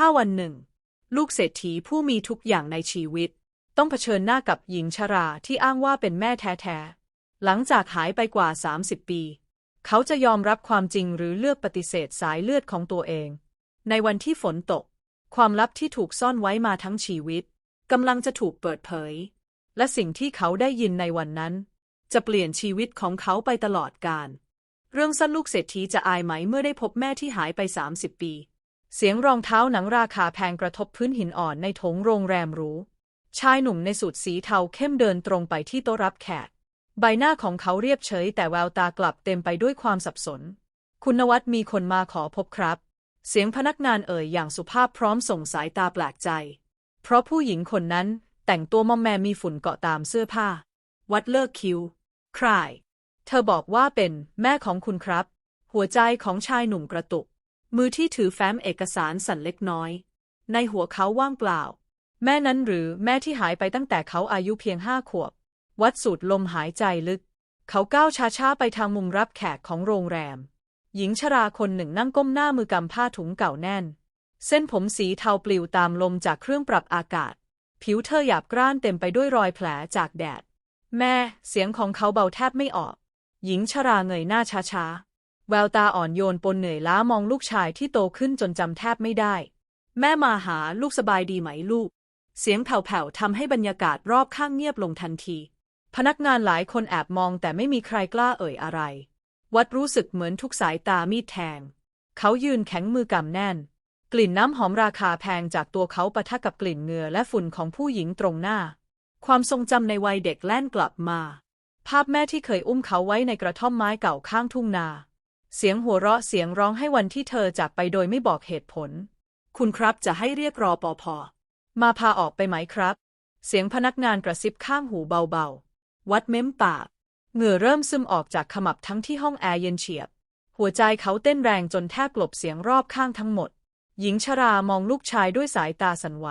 ถ้าวันหนึ่ง ลูกเศรษฐีผู้มีทุกอย่างในชีวิต ต้องเผชิญหน้ากับหญิงชราที่อ้างว่าเป็นแม่แท้ๆ หลังจากหายไปกว่า 30 ปี เขาจะยอมรับความจริงหรือเลือกปฏิเสธสายเลือดของตัวเอง ในวันที่ฝนตก ความลับที่ถูกซ่อนไว้มาทั้งชีวิตกำลังจะถูกเปิดเผย และสิ่งที่เขาได้ยินในวันนั้น จะเปลี่ยนชีวิตของเขาไปตลอดกาลเรื่องสั้นลูกเศรษฐีจะอายไหมเมื่อได้พบแม่ที่หายไป 30 ปี เสียงรองเท้าหนังราคาแพงกระทบพื้นหินอ่อนในโถงโรงแรมหรู ชายหนุ่มในสูทสีเทาเข้มเดินตรงไปที่โต๊ะรับแขก ใบหน้าของเขาเรียบเฉยแต่แววตากลับเต็มไปด้วยความสับสน คุณนวัดมีคนมาขอพบครับ เสียงพนักงานเอ่ยอย่างสุภาพพร้อมส่งสายตาแปลกใจ เพราะผู้หญิงคนนั้นแต่งตัวมอมแมมมีฝุ่นเกาะตามเสื้อผ้า วัดเลิกคิวใครเธอบอกว่าเป็นแม่ของคุณครับ หัวใจของชายหนุ่มกระตุก มือที่ถือแฟ้มเอกสารสั่นเล็กน้อย ในหัวเขาว่างเปล่า แม่นั้นหรือแม่ที่หายไปตั้งแต่เขาอายุเพียงห้าขวบ วัดสูดลมหายใจลึก เขาก้าวช้าๆไปทางมุมรับแขกของโรงแรม หญิงชราคนหนึ่งนั่งก้มหน้ามือกำผ้าถุงเก่าแน่น เส้นผมสีเทาปลิวตามลมจากเครื่องปรับอากาศ ผิวเธอหยาบกร้านเต็มไปด้วยรอยแผลจากแดด แม่ เสียงของเขาเบาแทบไม่ออก หญิงชราเงยหน้าช้าๆ แววตาอ่อนโยนปนเหนื่อยล้ามองลูกชายที่โตขึ้นจนจำแทบไม่ได้ แม่มาหาลูกสบายดีไหมลูก เสียงแผ่วๆทำให้บรรยากาศรอบข้างเงียบลงทันที พนักงานหลายคนแอบมองแต่ไม่มีใครกล้าเอ่ยอะไร วัดรู้สึกเหมือนทุกสายตามีดแทง เขายืนแข็งมือกำแน่น กลิ่นน้ำหอมราคาแพงจากตัวเขาปะทะกับกลิ่นเหงื่อและฝุ่นของผู้หญิงตรงหน้า ความทรงจำในวัยเด็กแล่นกลับมา ภาพแม่ที่เคยอุ้มเขาไว้ในกระท่อมไม้เก่าข้างทุ่งนา เสียงหัวเราะเสียงร้องให้วันที่เธอจากไปโดยไม่บอกเหตุผล คุณครับจะให้เรียกรอปภมาพาออกไปไหมครับ เสียงพนักงานกระซิบข้างหูเบาๆ วัดเม้มปาก เหงื่อเริ่มซึมออกจากขมับทั้งที่ห้องแอร์เย็นเฉียบ หัวใจเขาเต้นแรงจนแทบกลบเสียงรอบข้างทั้งหมด หญิงชรามองลูกชายด้วยสายตาสั่นไหว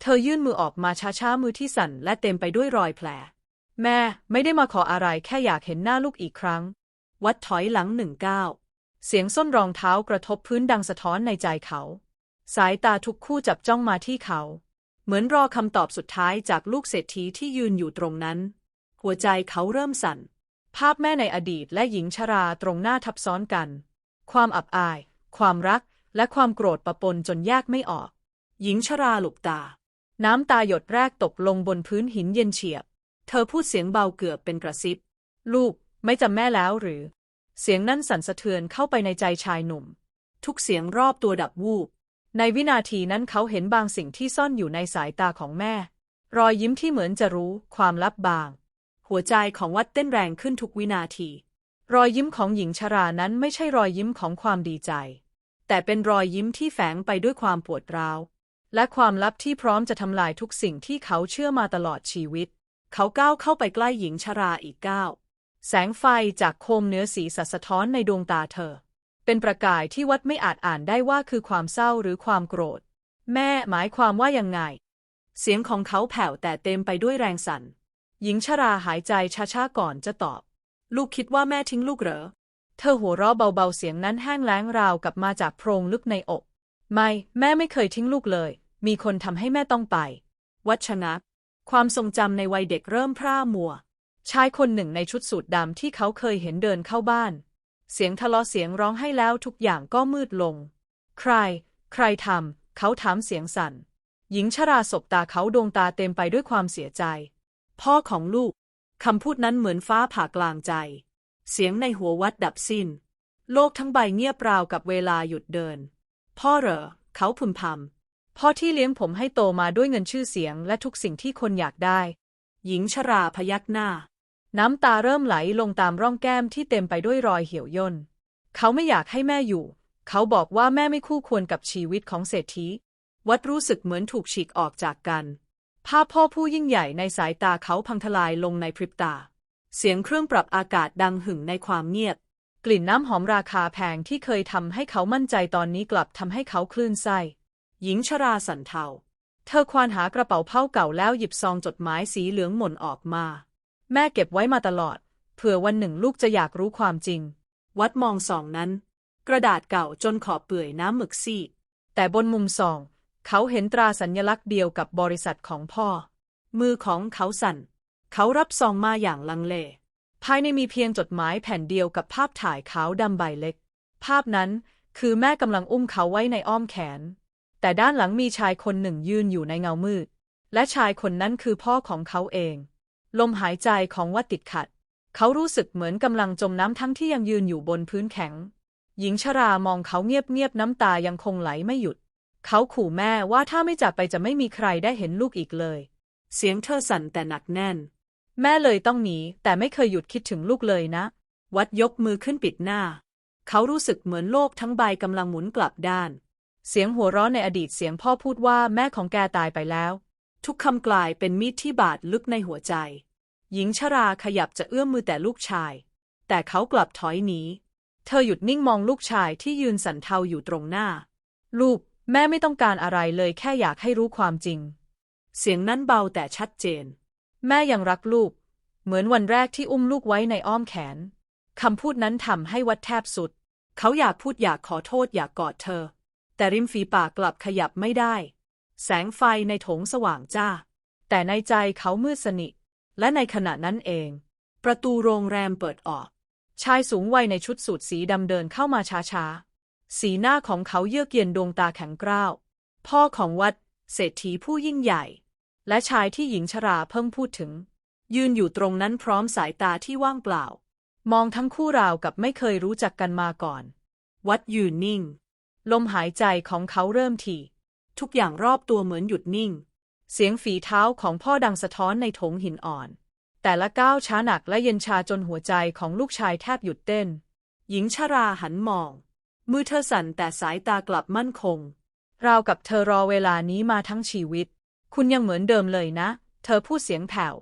เธอยื่นมือออกมาช้าๆมือที่สั่นและเต็มไปด้วยรอยแผล แม่ไม่ได้มาขออะไรแค่อยากเห็นหน้าลูกอีกครั้ง วัดถอยหลังหนึ่งก้าวเสียงส้นรองเท้ากระทบพื้นดังสะท้อนในใจเขา สายตาทุกคู่จับจ้องมาที่เขา เหมือนรอคำตอบสุดท้ายจากลูกเศรษฐีที่ยืนอยู่ตรงนั้น หัวใจเขาเริ่มสั่น ภาพแม่ในอดีตและหญิงชราตรงหน้าทับซ้อนกัน ความอับอาย ความรัก และความโกรธปะปนจนแยกไม่ออก หญิงชราหลุบตา น้ำตาหยดแรกตกลงบนพื้นหินเย็นเฉียบ เธอพูดเสียงเบาเกือบเป็นกระซิบ ลูก ไม่จำแม่แล้วหรือ เสียงนั้นสั่นสะเทือนเข้าไปในใจชายหนุ่ม ทุกเสียงรอบตัวดับวูบ ในวินาทีนั้นเขาเห็นบางสิ่งที่ซ่อนอยู่ในสายตาของแม่ รอยยิ้มที่เหมือนจะรู้ความลับบาง หัวใจของวัดเต้นแรงขึ้นทุกวินาที รอยยิ้มของหญิงชรานั้นไม่ใช่รอยยิ้มของความดีใจ แต่เป็นรอยยิ้มที่แฝงไปด้วยความปวดร้าว และความลับที่พร้อมจะทำลายทุกสิ่งที่เขาเชื่อมาตลอดชีวิต เขาก้าวเข้าไปใกล้หญิงชราอีกก้าว แสงไฟจากโคมเนื้อสีสัสะท้อนในดวงตาเธอ เป็นประกายที่วัดไม่อาจอ่านได้ว่าคือความเศร้าหรือความโกรธ แม่หมายความว่ายังไง เสียงของเขาแผ่วแต่เต็มไปด้วยแรงสั่น หญิงชราหายใจช้าๆก่อนจะตอบ ลูกคิดว่าแม่ทิ้งลูกเหรอ เธอหัวเราะเบาๆเสียงนั้นแห้งแล้งราวกับมาจากโพรงลึกในอก ไม่ แม่ไม่เคยทิ้งลูกเลย มีคนทำให้แม่ต้องไป วัชนะความทรงจำในวัยเด็กเริ่มพร่ามัว ชายคนหนึ่งในชุดสูทดำที่เขาเคยเห็นเดินเข้าบ้าน เสียงทะเลาะเสียงร้องให้แล้วทุกอย่างก็มืดลง ใคร ใครทำเขาถามเสียงสั่น หญิงชราสบตาเขาดวงตาเต็มไปด้วยความเสียใจ พ่อของลูกคำพูดนั้นเหมือนฟ้าผ่ากลางใจ เสียงในหัววัดดับสิ้น โลกทั้งใบเงียบราวกับเวลาหยุดเดิน พ่อเหรอ เขาพึมพำพ่อที่เลี้ยงผมให้โตมาด้วยเงินชื่อเสียงและทุกสิ่งที่คนอยากได้ หญิงชราพยักหน้า น้ำตาเริ่มไหลลงตามร่องแก้มที่เต็มไปด้วยรอยเหี่ยวย่น เขาไม่อยากให้แม่อยู่ เขาบอกว่าแม่ไม่คู่ควรกับชีวิตของเศรษฐี วัดรู้สึกเหมือนถูกฉีกออกจากกัน ภาพพ่อผู้ยิ่งใหญ่ในสายตาเขาพังทลายลงในพริบตา เสียงเครื่องปรับอากาศดังหึ่งในความเงียบ กลิ่นน้ำหอมราคาแพงที่เคยทำให้เขามั่นใจตอนนี้กลับทำให้เขาคลื่นไส้หญิงชราสันเทา เธอควานหากระเป๋าเผ้าเก่าแล้วหยิบซองจดหมายสีเหลืองหม่นออกมา แม่เก็บไว้มาตลอด เผื่อวันหนึ่งลูกจะอยากรู้ความจริง วัดมองซองนั้น กระดาษเก่าจนขอบเปื่อยน้ำหมึกซีดแต่บนมุมส่อง เขาเห็นตราสัญลักษณ์เดียวกับบริษัทของพ่อ มือของเขาสั่น เขารับซองมาอย่างลังเล ภายในมีเพียงจดหมายแผ่นเดียวกับภาพถ่ายขาวดำใบเล็ก ภาพนั้นคือแม่กำลังอุ้มเขาไว้ในอ้อมแขน แต่ด้านหลังมีชายคนหนึ่งยืนอยู่ในเงามืด และชายคนนั้นคือพ่อของเขาเอง ลมหายใจของวัดติดขัด เขารู้สึกเหมือนกำลังจมน้ำทั้งที่ยังยืนอยู่บนพื้นแข็ง หญิงชรามองเขาเงียบๆน้ำตายังคงไหลไม่หยุด เขาขู่แม่ว่าถ้าไม่จากไปจะไม่มีใครได้เห็นลูกอีกเลย เสียงเธอสั่นแต่หนักแน่น แม่เลยต้องหนีแต่ไม่เคยหยุดคิดถึงลูกเลยนะ วัดยกมือขึ้นปิดหน้า เขารู้สึกเหมือนโลกทั้งใบกำลังหมุนกลับด้าน เสียงหัวเราะในอดีตเสียงพ่อพูดว่าแม่ของแกตายไปแล้ว ทุกคำกลายเป็นมีดที่บาดลึกในหัวใจ หญิงชราขยับจะเอื้อมมือแต่ลูกชาย แต่เขากลับถอยหนี เธอหยุดนิ่งมองลูกชายที่ยืนสันเทาอยู่ตรงหน้า ลูก แม่ไม่ต้องการอะไรเลยแค่อยากให้รู้ความจริง เสียงนั้นเบาแต่ชัดเจน แม่ยังรักลูก เหมือนวันแรกที่อุ้มลูกไว้ในอ้อมแขนคำพูดนั้นทำให้วัดแทบสุด เขาอยากพูดอยากขอโทษอยากกอดเธอ แต่ริมฝีปากกลับขยับไม่ได้ แสงไฟในโถงสว่างจ้า แต่ในใจเขามืดสนิท และในขณะนั้นเอง ประตูโรงแรมเปิดออก ชายสูงวัยในชุดสูทสีดำเดินเข้ามาช้าๆ สีหน้าของเขาเยือกเย็นดวงตาแข็งกร้าว พ่อของวัด เศรษฐีผู้ยิ่งใหญ่ และชายที่หญิงชราเพิ่งพูดถึง ยืนอยู่ตรงนั้นพร้อมสายตาที่ว่างเปล่า มองทั้งคู่ราวกับไม่เคยรู้จักกันมาก่อน วัดยืนนิ่ง ลมหายใจของเขาเริ่มถี่ ทุกอย่างรอบตัวเหมือนหยุดนิ่ง เสียงฝีเท้าของพ่อดังสะท้อนในโถงหินอ่อน แต่ละก้าวช้าหนักและเย็นชาจนหัวใจของลูกชายแทบหยุดเต้น หญิงชราหันมอง มือเธอสั่นแต่สายตากลับมั่นคง ราวกับเธอรอเวลานี้มาทั้งชีวิต คุณยังเหมือนเดิมเลยนะ เธอพูดเสียงแผ่ว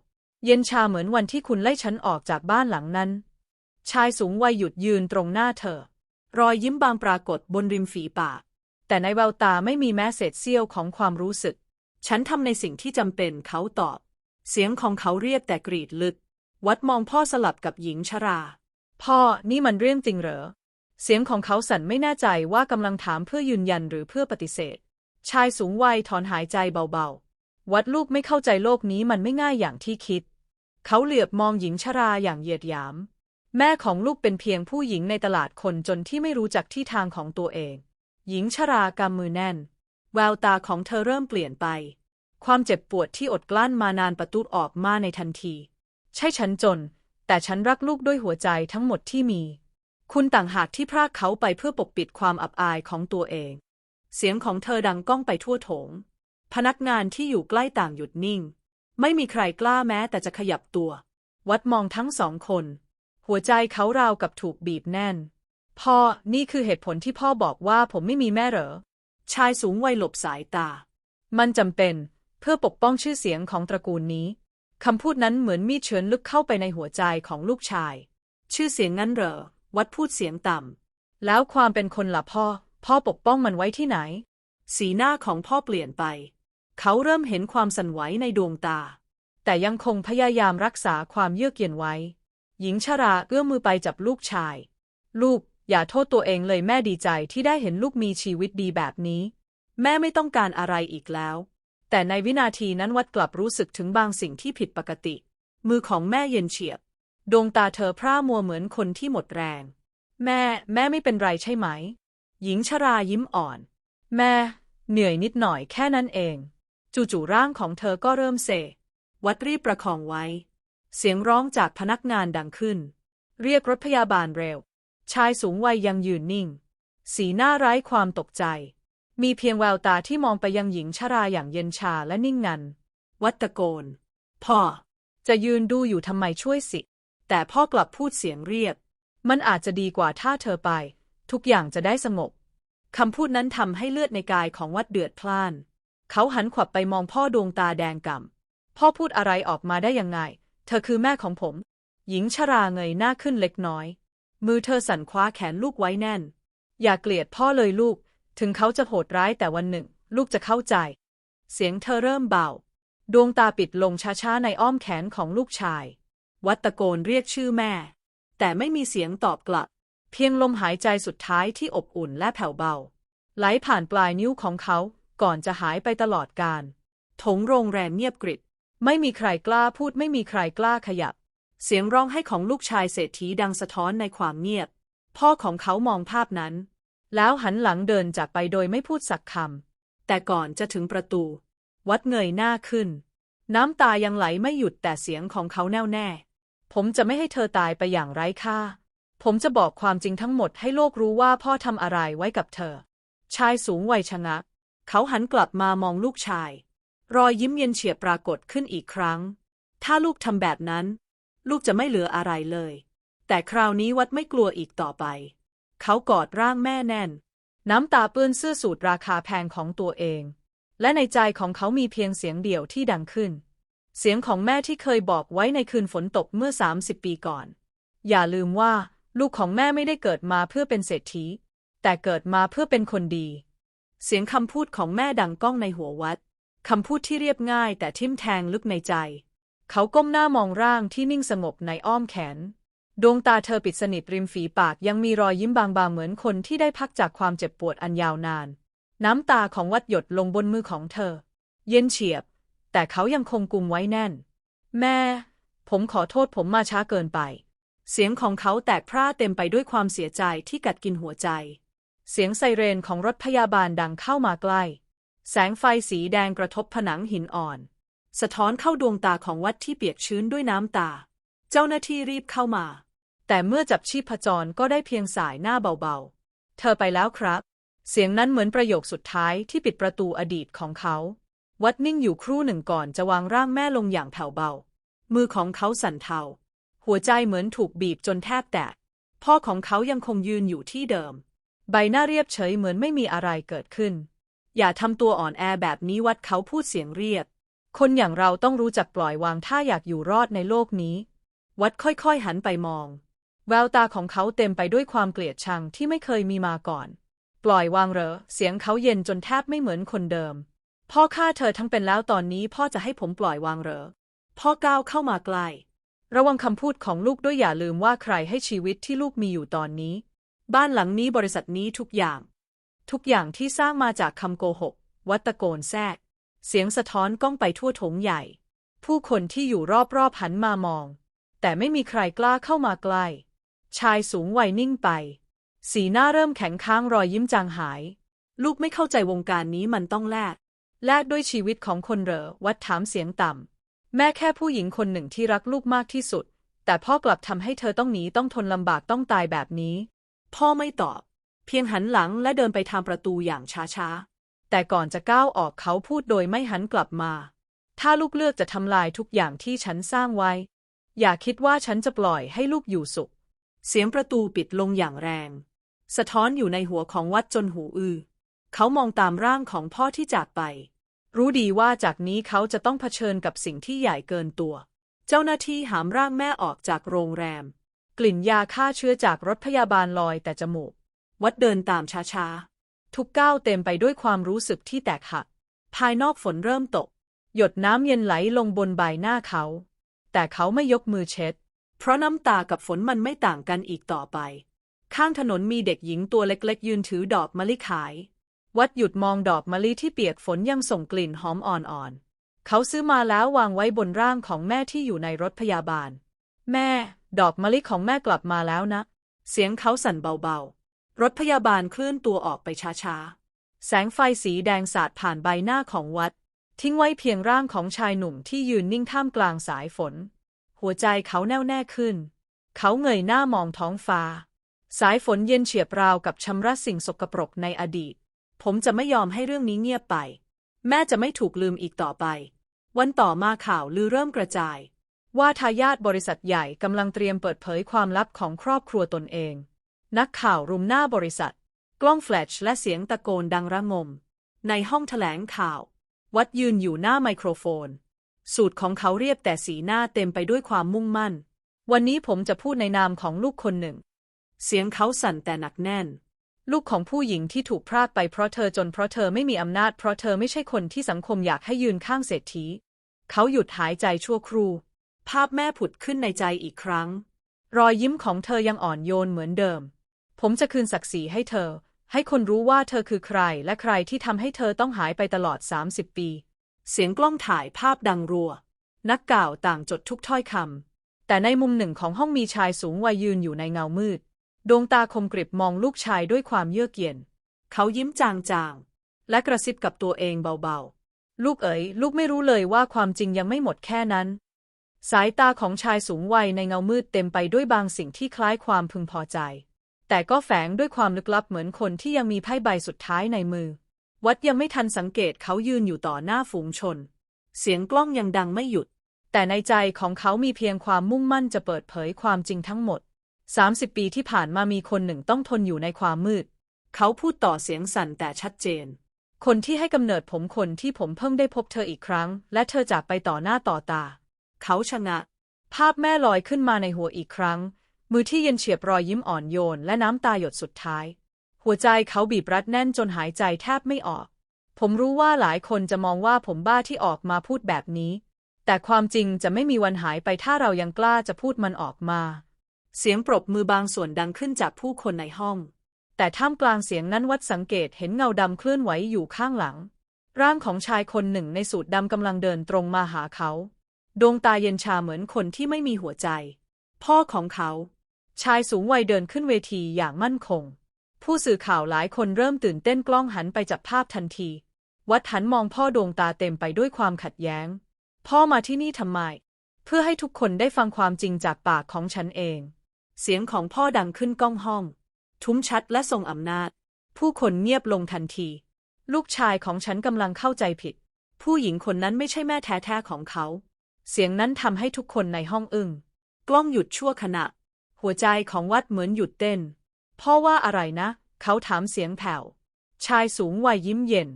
เย็นชาเหมือนวันที่คุณไล่ฉันออกจากบ้านหลังนั้น ชายสูงวัยหยุดยืนตรงหน้าเธอ รอยยิ้มบางปรากฏบนริมฝีปาก แต่ในแววตาไม่มีแม้เศษเสี้ยวของความรู้สึก ฉันทำในสิ่งที่จำเป็นเขาตอบ เสียงของเขาเรียบแต่กรีดลึก วัดมองพ่อสลับกับหญิงชรา พ่อนี่มันเรื่องจริงเหรอ เสียงของเขาสั่นไม่แน่ใจว่ากำลังถามเพื่อยืนยันหรือเพื่อปฏิเสธ ชายสูงวัยถอนหายใจเบาๆ วัดลูกไม่เข้าใจโลกนี้มันไม่ง่ายอย่างที่คิด เขาเหลือบมองหญิงชราอย่างเหยียดหยาม แม่ของลูกเป็นเพียงผู้หญิงในตลาดคนจนที่ไม่รู้จักที่ทางของตัวเอง หญิงชรากำมือแน่น แววตาของเธอเริ่มเปลี่ยนไป ความเจ็บปวดที่อดกลั้นมานานประตุออกมาในทันที ใช่ฉันจน แต่ฉันรักลูกด้วยหัวใจทั้งหมดที่มี คุณต่างหากที่พรากเขาไปเพื่อปกปิดความอับอายของตัวเอง เสียงของเธอดังก้องไปทั่วโถง พนักงานที่อยู่ใกล้ต่างหยุดนิ่ง ไม่มีใครกล้าแม้แต่จะขยับตัว วัดมองทั้งสองคน หัวใจเขาราวกับถูกบีบแน่น พ่อ นี่คือเหตุผลที่พ่อบอกว่าผมไม่มีแม่เหรอ ชายสูงวัยหลบสายตา มันจำเป็นเพื่อปกป้องชื่อเสียงของตระกูลนี้ คำพูดนั้นเหมือนมีดเฉือนลึกเข้าไปในหัวใจของลูกชาย ชื่อเสียงงั้นเหรอ วัดพูดเสียงต่ำ แล้วความเป็นคนล่ะพ่อ พ่อปกป้องมันไว้ที่ไหน สีหน้าของพ่อเปลี่ยนไป เขาเริ่มเห็นความสั่นไหวในดวงตา แต่ยังคงพยายามรักษาความเยือกเย็นไว้ หญิงชราเอื้อมมือไปจับลูกชาย ลูก อย่าโทษตัวเองเลยแม่ดีใจที่ได้เห็นลูกมีชีวิตดีแบบนี้ แม่ไม่ต้องการอะไรอีกแล้ว แต่ในวินาทีนั้นวัดกลับรู้สึกถึงบางสิ่งที่ผิดปกติ มือของแม่เย็นเฉียบ ดวงตาเธอพร่ามัวเหมือนคนที่หมดแรง แม่ แม่ไม่เป็นไรใช่ไหม หญิงชรายิ้มอ่อน แม่ เหนื่อยนิดหน่อยแค่นั้นเอง จู่ๆร่างของเธอก็เริ่มเซวัดรีบประคองไว้ เสียงร้องจากพนักงานดังขึ้น เรียกรถพยาบาลเร็ว ชายสูงวัยยังยืนนิ่ง สีหน้าไร้ความตกใจ มีเพียงแววตาที่มองไปยังหญิงชราอย่างเย็นชาและนิ่งงัน วัตโกน พ่อ จะยืนดูอยู่ทำไมช่วยสิ แต่พ่อกลับพูดเสียงเรียบ มันอาจจะดีกว่าถ้าเธอไป ทุกอย่างจะได้สงบคำพูดนั้นทำให้เลือดในกายของวัดเดือดพล่าน เขาหันขวับไปมองพ่อดวงตาแดงก่ำ พ่อพูดอะไรออกมาได้ยังไง เธอคือแม่ของผม หญิงชราเงยหน้าขึ้นเล็กน้อย มือเธอสั่นคว้าแขนลูกไว้แน่น อย่าเกลียดพ่อเลยลูก ถึงเขาจะโหดร้ายแต่วันหนึ่ง ลูกจะเข้าใจ เสียงเธอเริ่มเบา ดวงตาปิดลงช้าๆในอ้อมแขนของลูกชาย วัดตะโกนเรียกชื่อแม่ แต่ไม่มีเสียงตอบกลับ เพียงลมหายใจสุดท้ายที่อบอุ่นและแผ่วเบา ไหลผ่านปลายนิ้วของเขา ก่อนจะหายไปตลอดกาลถงโรงแรมเงียบกริบ ไม่มีใครกล้าพูดไม่มีใครกล้าขยับ เสียงร้องไห้ของลูกชายเศรษฐีดังสะท้อนในความเงียบ พ่อของเขามองภาพนั้น แล้วหันหลังเดินจากไปโดยไม่พูดสักคำ แต่ก่อนจะถึงประตู วัดเงยหน้าขึ้น น้ำตายังไหลไม่หยุดแต่เสียงของเขาแน่วแน่ ผมจะไม่ให้เธอตายไปอย่างไร้ค่า ผมจะบอกความจริงทั้งหมดให้โลกรู้ว่าพ่อทำอะไรไว้กับเธอ ชายสูงวัยชะงัก เขาหันกลับมามองลูกชาย รอยยิ้มเย็นเฉียบปรากฏขึ้นอีกครั้ง ถ้าลูกทำแบบนั้น ลูกจะไม่เหลืออะไรเลย แต่คราวนี้วัดไม่กลัวอีกต่อไป เขากอดร่างแม่แน่น น้ำตาเปื้อนเสื้อสูทราคาแพงของตัวเอง และในใจของเขามีเพียงเสียงเดียวที่ดังขึ้น เสียงของแม่ที่เคยบอกไว้ในคืนฝนตกเมื่อ 30 ปีก่อน อย่าลืมว่าลูกของแม่ไม่ได้เกิดมาเพื่อเป็นเศรษฐี แต่เกิดมาเพื่อเป็นคนดี เสียงคำพูดของแม่ดังก้องในหัววัด คำพูดที่เรียบง่ายแต่ทิ่มแทงลึกในใจ เขาก้มหน้ามองร่างที่นิ่งสงบในอ้อมแขน ดวงตาเธอปิดสนิทริมฝีปากยังมีรอยยิ้มบางๆเหมือนคนที่ได้พักจากความเจ็บปวดอันยาวนาน น้ำตาของวัดหยดลงบนมือของเธอ เย็นเฉียบ แต่เขายังคงกุมไว้แน่น แม่ ผมขอโทษผมมาช้าเกินไป เสียงของเขาแตกพร่าเต็มไปด้วยความเสียใจที่กัดกินหัวใจ เสียงไซเรนของรถพยาบาลดังเข้ามาใกล้ แสงไฟสีแดงกระทบผนังหินอ่อน สะท้อนเข้าดวงตาของวัดที่เปียกชื้นด้วยน้ำตา เจ้าหน้าที่รีบเข้ามา แต่เมื่อจับชีพจรก็ได้เพียงสายหน้าเบาๆ เธอไปแล้วครับ เสียงนั้นเหมือนประโยคสุดท้ายที่ปิดประตูอดีตของเขา วัดนิ่งอยู่ครู่หนึ่งก่อนจะวางร่างแม่ลงอย่างแผ่วเบา มือของเขาสั่นเทา หัวใจเหมือนถูกบีบจนแทบแตก พ่อของเขายังคงยืนอยู่ที่เดิม ใบหน้าเรียบเฉยเหมือนไม่มีอะไรเกิดขึ้น อย่าทำตัวอ่อนแอแบบนี้วัดเขาพูดเสียงเรียบ คนอย่างเราต้องรู้จักปล่อยวางถ้าอยากอยู่รอดในโลกนี้ วัดค่อยๆหันไปมอง แววตาของเขาเต็มไปด้วยความเกลียดชังที่ไม่เคยมีมาก่อน ปล่อยวางเหรอ เสียงเขาเย็นจนแทบไม่เหมือนคนเดิม พ่อฆ่าเธอทั้งเป็นแล้วตอนนี้พ่อจะให้ผมปล่อยวางเหรอ พ่อก้าวเข้ามาใกล้ระวังคำพูดของลูกด้วยอย่าลืมว่าใครให้ชีวิตที่ลูกมีอยู่ตอนนี้ บ้านหลังนี้บริษัทนี้ทุกอย่าง ทุกอย่างที่สร้างมาจากคำโกหก วัตโกนแทรก เสียงสะท้อนก้องไปทั่วโถงใหญ่ ผู้คนที่อยู่รอบๆหันมามอง แต่ไม่มีใครกล้าเข้ามาใกล้ ชายสูงวัยนิ่งไป สีหน้าเริ่มแข็งค้างรอยยิ้มจางหาย ลูกไม่เข้าใจวงการนี้มันต้องแลก แลกด้วยชีวิตของคนเหรอ วัดถามเสียงต่ำ แม่แค่ผู้หญิงคนหนึ่งที่รักลูกมากที่สุด แต่พ่อกลับทำให้เธอต้องหนีต้องทนลำบากต้องตายแบบนี้ พ่อไม่ตอบ เพียงหันหลังและเดินไปทางประตูอย่างช้าๆ แต่ก่อนจะก้าวออกเขาพูดโดยไม่หันกลับมา ถ้าลูกเลือกจะทำลายทุกอย่างที่ฉันสร้างไว้ อย่าคิดว่าฉันจะปล่อยให้ลูกอยู่สุข เสียงประตูปิดลงอย่างแรง สะท้อนอยู่ในหัวของวัดจนหูอือเขามองตามร่างของพ่อที่จากไป รู้ดีว่าจากนี้เขาจะต้องเผชิญกับสิ่งที่ใหญ่เกินตัว เจ้าหน้าที่หามร่างแม่ออกจากโรงแรม กลิ่นยาฆ่าเชื้อจากรถพยาบาลลอยแต่จมูก วัดเดินตามช้าๆ ทุกก้าวเต็มไปด้วยความรู้สึกที่แตกหัก ภายนอกฝนเริ่มตก หยดน้ำเย็นไหลลงบนใบหน้าเขา แต่เขาไม่ยกมือเช็ด เพราะน้ำตากับฝนมันไม่ต่างกันอีกต่อไป ข้างถนนมีเด็กหญิงตัวเล็กๆ ยืนถือดอกมะลิขาย วัดหยุดมองดอกมะลิที่เปียกฝนยังส่งกลิ่นหอมอ่อนๆ เขาซื้อมาแล้ววางไว้บนร่างของแม่ที่อยู่ในรถพยาบาล แม่ ดอกมะลิของแม่กลับมาแล้วนะ เสียงเขาสั่นเบาๆ รถพยาบาลเคลื่อนตัวออกไปช้าๆ แสงไฟสีแดงสาดผ่านใบหน้าของวัด ทิ้งไว้เพียงร่างของชายหนุ่มที่ยืนนิ่งท่ามกลางสายฝน หัวใจเขาแน่วแน่ขึ้น เขาเงยหน้ามองท้องฟ้า สายฝนเย็นเฉียบราวกับชำระสิ่งสกปรกในอดีต ผมจะไม่ยอมให้เรื่องนี้เงียบไป แม่จะไม่ถูกลืมอีกต่อไป วันต่อมาข่าวลือเริ่มกระจาย ว่าทายาทบริษัทใหญ่กำลังเตรียมเปิดเผยความลับของครอบครัวตนเอง นักข่าวรุมหน้าบริษัท กล้องแฟลชและเสียงตะโกนดังระงม ในห้องแถลงข่าว วัดยืนอยู่หน้าไมโครโฟน สูตรของเขาเรียบแต่สีหน้าเต็มไปด้วยความมุ่งมั่น วันนี้ผมจะพูดในนามของลูกคนหนึ่ง เสียงเขาสั่นแต่หนักแน่น ลูกของผู้หญิงที่ถูกพรากไปเพราะเธอจนเพราะเธอไม่มีอำนาจเพราะเธอไม่ใช่คนที่สังคมอยากให้ยืนข้างเศรษฐี เขาหยุดหายใจชั่วครู่ ภาพแม่ผุดขึ้นในใจอีกครั้ง รอยยิ้มของเธอยังอ่อนโยนเหมือนเดิม ผมจะคืนศักดิ์ศรีให้เธอ ให้คนรู้ว่าเธอคือใครและใครที่ทำให้เธอต้องหายไปตลอด 30 ปี เสียงกล้องถ่ายภาพดังรัว นักกล่าวต่างจดทุกถ้อยคำ แต่ในมุมหนึ่งของห้องมีชายสูงวัยยืนอยู่ในเงามืด ดวงตาคมกริบมองลูกชายด้วยความเยือกเย็น เขายิ้มจางๆ และกระซิบกับตัวเองเบาๆ ลูกเอ๋ย ลูกไม่รู้เลยว่าความจริงยังไม่หมดแค่นั้น สายตาของชายสูงวัยในเงามืดเต็มไปด้วยบางสิ่งที่คล้ายความพึงพอใจ แต่ก็แฝงด้วยความลึกลับเหมือนคนที่ยังมีไพ่ใบสุดท้ายในมือ วัดยังไม่ทันสังเกตเขายืนอยู่ต่อหน้าฝูงชน เสียงกล้องยังดังไม่หยุด แต่ในใจของเขามีเพียงความมุ่งมั่นจะเปิดเผยความจริงทั้งหมด 30 ปีที่ผ่านมามีคนหนึ่งต้องทนอยู่ในความมืด เขาพูดต่อเสียงสั่นแต่ชัดเจน คนที่ให้กำเนิดผมคนที่ผมเพิ่งได้พบเธออีกครั้ง และเธอจากไปต่อหน้าต่อตา เขาชะงะภาพแม่ลอยขึ้นมาในหัวอีกครั้ง มือที่เย็นเฉียบรอยยิ้มอ่อนโยนและน้ำตาหยดสุดท้าย หัวใจเขาบีบรัดแน่นจนหายใจแทบไม่ออก ผมรู้ว่าหลายคนจะมองว่าผมบ้าที่ออกมาพูดแบบนี้ แต่ความจริงจะไม่มีวันหายไปถ้าเรายังกล้าจะพูดมันออกมา เสียงปรบมือบางส่วนดังขึ้นจากผู้คนในห้อง แต่ท่ามกลางเสียงนั้นวัดสังเกตเห็นเงาดำเคลื่อนไหวอยู่ข้างหลัง ร่างของชายคนหนึ่งในสูทดำกำลังเดินตรงมาหาเขา ดวงตาเย็นชาเหมือนคนที่ไม่มีหัวใจ พ่อของเขา ชายสูงวัยเดินขึ้นเวทีอย่างมั่นคง ผู้สื่อข่าวหลายคนเริ่มตื่นเต้นกล้องหันไปจับภาพทันที วัดหันมองพ่อดวงตาเต็มไปด้วยความขัดแย้ง พ่อมาที่นี่ทำไม เพื่อให้ทุกคนได้ฟังความจริงจากปากของฉันเอง เสียงของพ่อดังขึ้นก้องห้อง ทุ้มชัดและทรงอำนาจ ผู้คนเงียบลงทันที ลูกชายของฉันกำลังเข้าใจผิด ผู้หญิงคนนั้นไม่ใช่แม่แท้ๆของเขา เสียงนั้นทำให้ทุกคนในห้องอึง้งกล้องหยุดชั่วขณะ หัวใจของวัดเหมือนหยุดเต้น พ่อว่าอะไรนะ เขาถามเสียงแผ่ว ชายสูงวัยยิ้มเย็น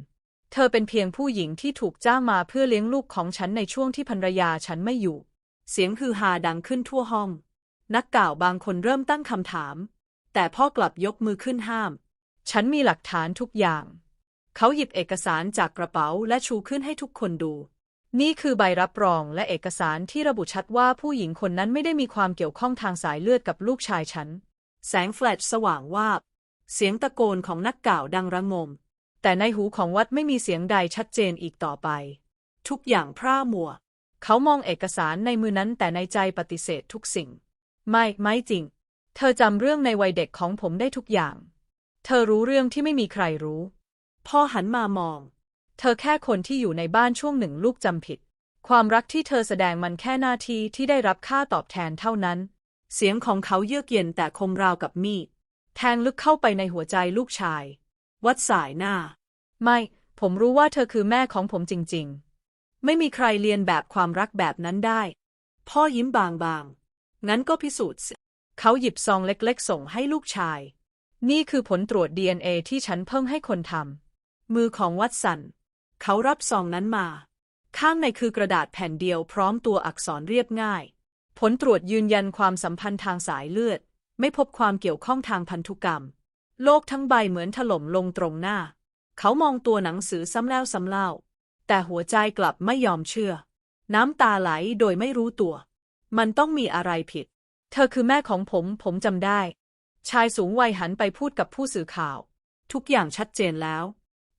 เธอเป็นเพียงผู้หญิงที่ถูกจ้างมาเพื่อเลี้ยงลูกของฉันในช่วงที่ภรรยาฉันไม่อยู่ เสียงฮือฮาดังขึ้นทั่วห้อง นักก่าวบางคนเริ่มตั้งคำถาม แต่พ่อกลับยกมือขึ้นห้าม ฉันมีหลักฐานทุกอย่าง เขาหยิบเอกสารจากกระเป๋าและชูขึ้นให้ทุกคนดู นี่คือใบรับรองและเอกสารที่ระบุชัดว่าผู้หญิงคนนั้นไม่ได้มีความเกี่ยวข้องทางสายเลือดกับลูกชายฉัน แสงแฟลชสว่างวาบ เสียงตะโกนของนักก่าวดังระงม แต่ในหูของวัดไม่มีเสียงใดชัดเจนอีกต่อไป ทุกอย่างพร่ามัว เขามองเอกสารในมือนั้นแต่ในใจปฏิเสธทุกสิ่ง ไม่ไม่จริง เธอจำเรื่องในวัยเด็กของผมได้ทุกอย่าง เธอรู้เรื่องที่ไม่มีใครรู้ พ่อหันมามอง เธอแค่คนที่อยู่ในบ้านช่วงหนึ่งลูกจำผิด ความรักที่เธอแสดงมันแค่หน้าที่ที่ได้รับค่าตอบแทนเท่านั้น เสียงของเขาเยือกเย็นแต่คมราวกับมีด แทงลึกเข้าไปในหัวใจลูกชาย วัดสายหน้า ไม่ ผมรู้ว่าเธอคือแม่ของผมจริง ๆ ไม่มีใครเรียนแบบความรักแบบนั้นได้ พ่อยิ้มบางๆ งั้นก็พิสูจน์เขาหยิบซองเล็กๆ ส่งให้ลูกชาย นี่คือผลตรวจ DNA ที่ฉันเพิ่งให้คนทำมือของวัตสัน เขารับซองนั้นมา ข้างในคือกระดาษแผ่นเดียวพร้อมตัวอักษรเรียบง่าย ผลตรวจยืนยันความสัมพันธ์ทางสายเลือด ไม่พบความเกี่ยวข้องทางพันธุกรรม โลกทั้งใบเหมือนถล่มลงตรงหน้า เขามองตัวหนังสือซ้ำแล้วซ้ำเล่า แต่หัวใจกลับไม่ยอมเชื่อ น้ำตาไหลโดยไม่รู้ตัว มันต้องมีอะไรผิด เธอคือแม่ของผม ผมจำได้ ชายสูงวัยหันไปพูดกับผู้สื่อข่าว ทุกอย่างชัดเจนแล้ว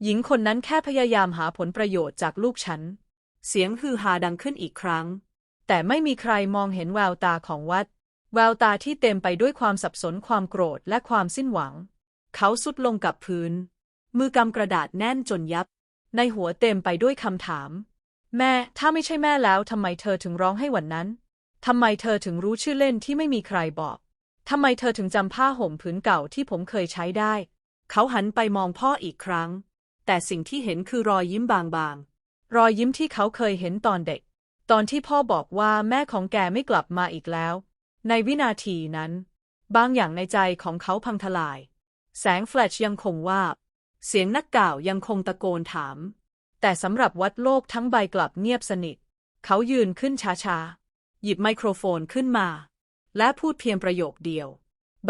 หญิงคนนั้นแค่พยายามหาผลประโยชน์จากลูกฉัน เสียงฮือฮาดังขึ้นอีกครั้ง แต่ไม่มีใครมองเห็นแววตาของวัด แววตาที่เต็มไปด้วยความสับสนความโกรธและความสิ้นหวัง เขาสุดลงกับพื้น มือกำกระดาษแน่นจนยับ ในหัวเต็มไปด้วยคำถาม แม่ ถ้าไม่ใช่แม่แล้วทำไมเธอถึงร้องให้วันนั้นทำไมเธอถึงรู้ชื่อเล่นที่ไม่มีใครบอกทำไมเธอถึงจำผ้าห่มผืนเก่าที่ผมเคยใช้ได้ เขาหันไปมองพ่ออีกครั้ง แต่สิ่งที่เห็นคือรอยยิ้มบางๆ รอยยิ้มที่เขาเคยเห็นตอนเด็ก ตอนที่พ่อบอกว่าแม่ของแกไม่กลับมาอีกแล้ว ในวินาทีนั้น บางอย่างในใจของเขาพังทลาย แสงแฟลชยังคงวาบเสียงนักกล่าวยังคงตะโกนถาม แต่สำหรับวัดโลกทั้งใบกลับเงียบสนิท เขายืนขึ้นช้าๆ หยิบไมโครโฟนขึ้นมา และพูดเพียงประโยคเดียว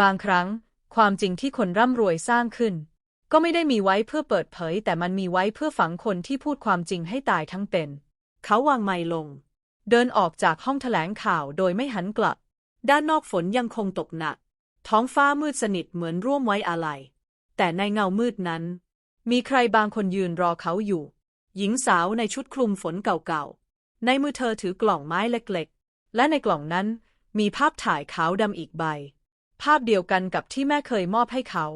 บางครั้งความจริงที่คนร่ำรวยสร้างขึ้น ก็ไม่ได้มีไว้เพื่อเปิดเผย แต่มันมีไว้เพื่อฝังคนที่พูดความจริงให้ตายทั้งเป็น เขาวางไมค์ลง เดินออกจากห้องแถลงข่าวโดยไม่หันกลับ ด้านนอกฝนยังคงตกหนัก ท้องฟ้ามืดสนิทเหมือนร่วมไว้อาลัย แต่ในเงามืดนั้น มีใครบางคนยืนรอเขาอยู่ หญิงสาวในชุดคลุมฝนเก่าๆ ในมือเธอถือกล่องไม้เล็กๆ และในกล่องนั้นมีภาพถ่ายขาวดำอีกใบ ภาพเดียวกันกับที่แม่เคยมอบให้เขา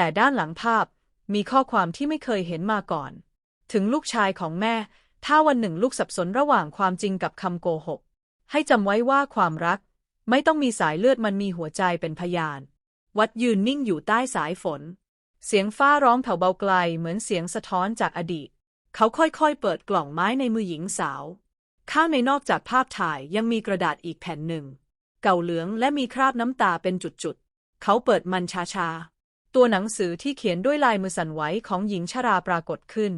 แต่ด้านหลังภาพมีข้อความที่ไม่เคยเห็นมาก่อน ถึงลูกชายของแม่ ถ้าวันหนึ่งลูกสับสนระหว่างความจริงกับคำโกหก ให้จำไว้ว่าความรัก ไม่ต้องมีสายเลือดมันมีหัวใจเป็นพยาน วัดยืนนิ่งอยู่ใต้สายฝน เสียงฟ้าร้องแผ่วเบาไกลเหมือนเสียงสะท้อนจากอดีต เขาค่อยๆ เปิดกล่องไม้ในมือหญิงสาว ข้างในนอกจากภาพถ่ายยังมีกระดาษอีกแผ่นหนึ่ง เก่าเหลืองและมีคราบน้ำตาเป็นจุดๆ เขาเปิดมันช้าๆ ตัวหนังสือที่เขียนด้วยลายมือสั่นไหวของหญิงชราปรากฏขึ้น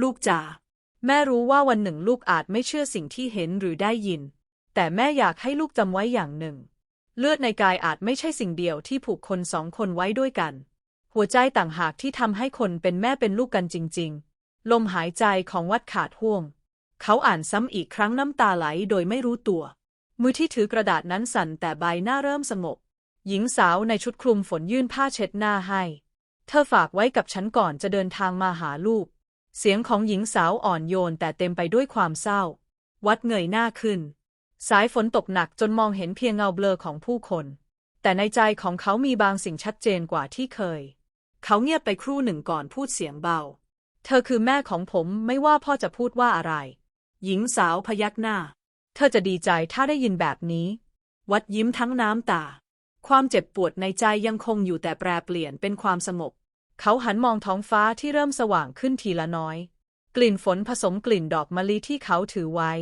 ลูกจ๋าแม่รู้ว่าวันหนึ่งลูกอาจไม่เชื่อสิ่งที่เห็นหรือได้ยิน แต่แม่อยากให้ลูกจำไว้อย่างหนึ่ง เลือดในกายอาจไม่ใช่สิ่งเดียวที่ผูกคนสองคนไว้ด้วยกัน หัวใจต่างหากที่ทำให้คนเป็นแม่เป็นลูกกันจริง ๆ ลมหายใจของวัดขาดห่วง เขาอ่านซ้ำอีกครั้งน้ำตาไหลโดยไม่รู้ตัว มือที่ถือกระดาษนั้นสั่นแต่ใบหน้าเริ่มสงบ หญิงสาวในชุดคลุมฝนยื่นผ้าเช็ดหน้าให้ เธอฝากไว้กับฉันก่อนจะเดินทางมาหาลูก เสียงของหญิงสาวอ่อนโยนแต่เต็มไปด้วยความเศร้า วัดเงยหน้าขึ้น สายฝนตกหนักจนมองเห็นเพียงเงาเบลอของผู้คน แต่ในใจของเขามีบางสิ่งชัดเจนกว่าที่เคย เขาเงียบไปครู่หนึ่งก่อนพูดเสียงเบา เธอคือแม่ของผมไม่ว่าพ่อจะพูดว่าอะไร หญิงสาวพยักหน้า เธอจะดีใจถ้าได้ยินแบบนี้ วัดยิ้มทั้งน้ำตา ความเจ็บปวดในใจยังคงอยู่แต่แปรเปลี่ยนเป็นความสงบ เขาหันมองท้องฟ้าที่เริ่มสว่างขึ้นทีละน้อย กลิ่นฝนผสมกลิ่นดอกมะลิที่เขาถือไว้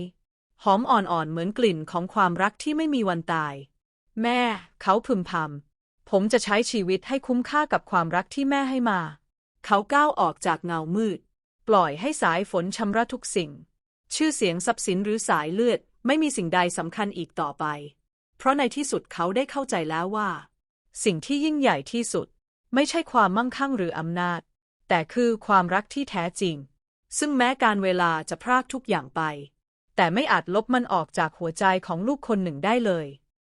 หอมอ่อนๆเหมือนกลิ่นของความรักที่ไม่มีวันตาย แม่ เขาพึมพำ ผมจะใช้ชีวิตให้คุ้มค่ากับความรักที่แม่ให้มา เขาก้าวออกจากเงามืด ปล่อยให้สายฝนชำระทุกสิ่ง ชื่อเสียงทรัพย์สินหรือสายเลือด ไม่มีสิ่งใดสำคัญอีกต่อไป เพราะในที่สุดเขาได้เข้าใจแล้วว่า สิ่งที่ยิ่งใหญ่ที่สุด ไม่ใช่ความมั่งคั่งหรืออำนาจ แต่คือความรักที่แท้จริง ซึ่งแม้การเวลาจะพรากทุกอย่างไป แต่ไม่อาจลบมันออกจากหัวใจของลูกคนหนึ่งได้เลย